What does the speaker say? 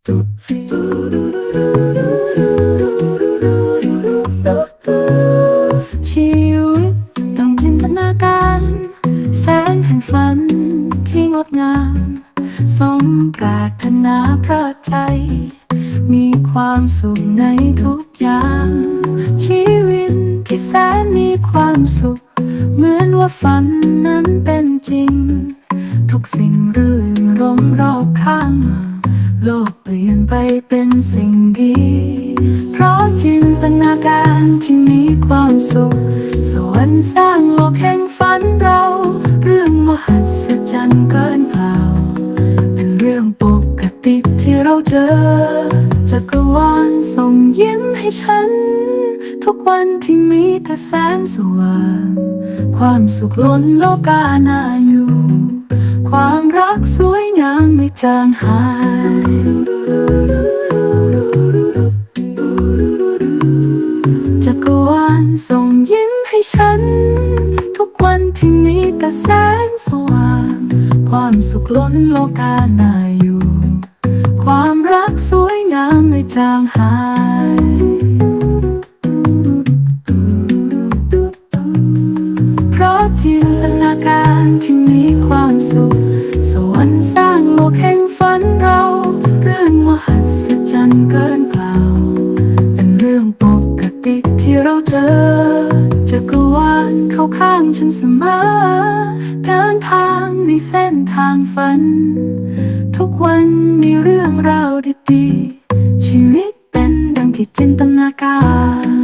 ชีวิตต้องจินตนาการ แสงแห่งฝันที่งดงาม สมปรารถนาพระใจ มีความสุขในทุกอย่าง ชีวิตที่แสนมีความสุข เหมือนว่าฝันน โลกเปลี่ยนไปเป็นสิ่งดี เพราะจินตนาการที่มีความสุข สวรรค์สร้างโลกแห่งฝันเรา เรื่องมหัศจรรย์เกินกล่า เป็นเรื่องปกติที่เราเจอ จักรวาลส่งยิ้มให้ฉัน ทุกวันที่มีแต่แสงสว่าง ความสุขล้นโลกานาอยู่ ความรักสวยงามไม่จางหาย จักรวาลส่งยิ้มให้ฉัน ทุกวันที่มีแต่แสงสว่าง ความสุขล้นโลกานาอยู่ ความรักสวยงามไม่จางหายเพราะจินตนาการที่มีความสุขสวรรค์สร้างโลกแห่งาวเป็นเรื่องปกติที่เราเจอจักรวาลเข้าข้างฉันเสมอเดินทางในเส้นทางฝัน ทุกวันมีเรื่องราวดีๆชีวิตเป็นดังที่จินตนาการ